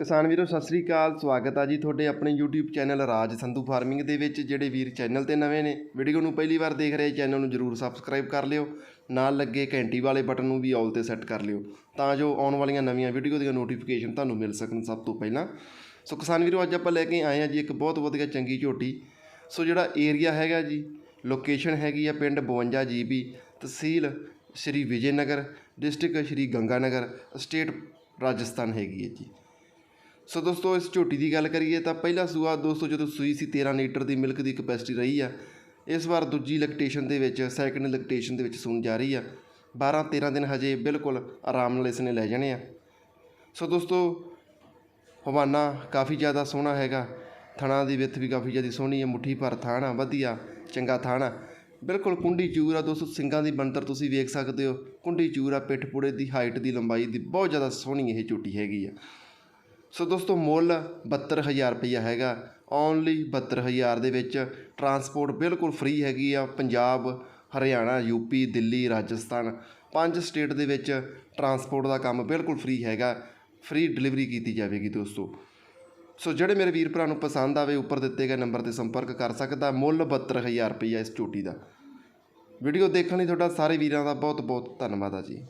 ਕਿਸਾਨ ਵੀਰੋ, ਸਤਿ ਸ੍ਰੀ ਅਕਾਲ, ਸਵਾਗਤ ਆ ਜੀ ਤੁਹਾਡੇ ਆਪਣੇ YouTube channel Raj Sandhu farming ਦੇ ਵਿੱਚ, ਜਿਹੜੇ ਵੀਰ ਚੈਨਲ ਤੇ ਨਵੇਂ ਨੇ। ਵੀਡੀਓ ਨੂੰ ਪਹਿਲੀ ਵਾਰ ਦੇਖ ਰਹੇ ਚੈਨਲ ਨੂੰ ਜਰੂਰ ਸਬਸਕ੍ਰਾਈਬ ਕਰ ਲਿਓ। ਨਾਲ ਲੱਗੇ ਘੰਟੀ ਵਾਲੇ ਬਟਨ ਨੂੰ ਵੀ ਆਲ ਤੇ ਸੈੱਟ ਕਰ ਲਿਓ, ਤਾਂ ਜੋ ਆਉਣ ਵਾਲੀਆਂ ਨਵੀਆਂ ਵੀਡੀਓ ਦੀਆਂ ਨੋਟੀਫਿਕੇਸ਼ਨ ਤੁਹਾਨੂੰ ਮਿਲ ਸਕਣ ਸਭ ਤੋਂ ਪਹਿਲਾਂ। ਸੋ ਕਿਸਾਨ ਵੀਰੋ, ਅੱਜ ਆਪਾਂ ਲੈ ਕੇ ਆਏ ਆ ਜੀ ਇੱਕ ਬਹੁਤ ਵਧੀਆ ਚੰਗੀ ਝੋਟੀ। ਸੋ ਜਿਹੜਾ ਏਰੀਆ ਹੈਗਾ ਜੀ ਲੋਕੇਸ਼ਨ ਹੈਗੀ ਆ ਪਿੰਡ 52 GB tehsil Shri Vijaynagar district Shri Ganganagar state Rajasthan ਹੈਗੀ ਹੈ ਜੀ। ਸੋ ਦੋਸਤੋ, ਇਸ ਝੋਟੀ ਦੀ ਗੱਲ ਕਰੀਏ ਤਾਂ ਪਹਿਲਾ ਸੂਆ ਦੋਸਤੋ, ਜਦੋਂ ਸੂਈ ਸੀ 13 ਲੀਟਰ ਦੀ ਮਿਲਕ ਦੀ ਕਪੈਸਿਟੀ ਰਹੀ ਆ। ਇਸ ਵਾਰ ਦੂਜੀ ਲੈਕਟੇਸ਼ਨ ਦੇ ਵਿੱਚ ਸੈਕੰਡ ਲੈਕਟੇਸ਼ਨ ਦੇ ਵਿੱਚ ਸੂਣ ਜਾ ਰਹੀ ਆ। 12 13 ਦਿਨ ਹਜੇ ਬਿਲਕੁਲ ਆਰਾਮ ਨਾਲ ਇਸ ਨੇ ਲੈ ਜਾਣੇ ਆ। ਸੋ ਦੋਸਤੋ, ਹਵਾਨਾ ਕਾਫੀ ਜ਼ਿਆਦਾ ਸੋਹਣਾ ਹੈਗਾ। ਥਣਾ ਦੀ ਵਿੱਥ ਵੀ ਕਾਫੀ ਜ਼ਿਆਦਾ ਸੋਹਣੀ ਹੈ ਮੁੱਠੀ ਭਰ ਥਾਣਾ ਵਧੀਆ, ਚੰਗਾ ਥਾਣਾ ਬਿਲਕੁਲ ਕੁੰਡੀ ਚੂਰ ਆ ਦੋਸਤੋ ਸਿੰਘਾਂ ਦੀ ਬਣਤਰ ਤੁਸੀਂ ਵੇਖ ਸਕਦੇ ਹੋ। ਕੁੰਡੀ ਚੂਰ ਆ, ਪਿੱਠ ਪੂੜੇ ਦੀ, ਹਾਈਟ ਦੀ, ਲੰਬਾਈ ਦੀ, ਬਹੁਤ ਜ਼ਿਆਦਾ ਸੋਹਣੀ ਇਹ ਝੂਟੀ ਹੈਗੀ ਆ। ਸੋ ਦੋਸਤੋ, ਮੁੱਲ 72000 ਰੁਪਈਆ ਹੈਗਾ। ਓਨਲੀ 72000 ਦੇ ਵਿੱਚ ਟਰਾਂਸਪੋਰਟ ਬਿਲਕੁਲ ਫ੍ਰੀ ਹੈਗੀ ਆ। ਪੰਜਾਬ, ਹਰਿਆਣਾ ਯੂਪੀ ਦਿੱਲੀ, ਰਾਜਸਥਾਨ ਪੰਜ ਸਟੇਟ ਦੇ ਵਿੱਚ ਟਰਾਂਸਪੋਰਟ ਦਾ ਕੰਮ ਬਿਲਕੁਲ ਫ੍ਰੀ ਹੈਗਾ। ਫ੍ਰੀ ਡਿਲੀਵਰੀ ਕੀਤੀ ਜਾਵੇਗੀ ਦੋਸਤੋ। ਸੋ ਜਿਹੜੇ ਮੇਰੇ ਵੀਰ ਭਰਾ ਨੂੰ ਪਸੰਦ ਆਵੇ, ਉੱਪਰ ਦਿੱਤੇ ਗਏ ਨੰਬਰ ਤੇ ਸੰਪਰਕ ਕਰ ਸਕਦਾ। ਮੁੱਲ 72000 ਰੁਪਈਆ ਇਸ ਝੋਟੀ ਦਾ। ਵੀਡੀਓ ਦੇਖਣ ਲਈ ਤੁਹਾਡਾ ਸਾਰੇ ਵੀਰਾਂ ਦਾ ਬਹੁਤ ਬਹੁਤ ਧੰਨਵਾਦ ਆ ਜੀ।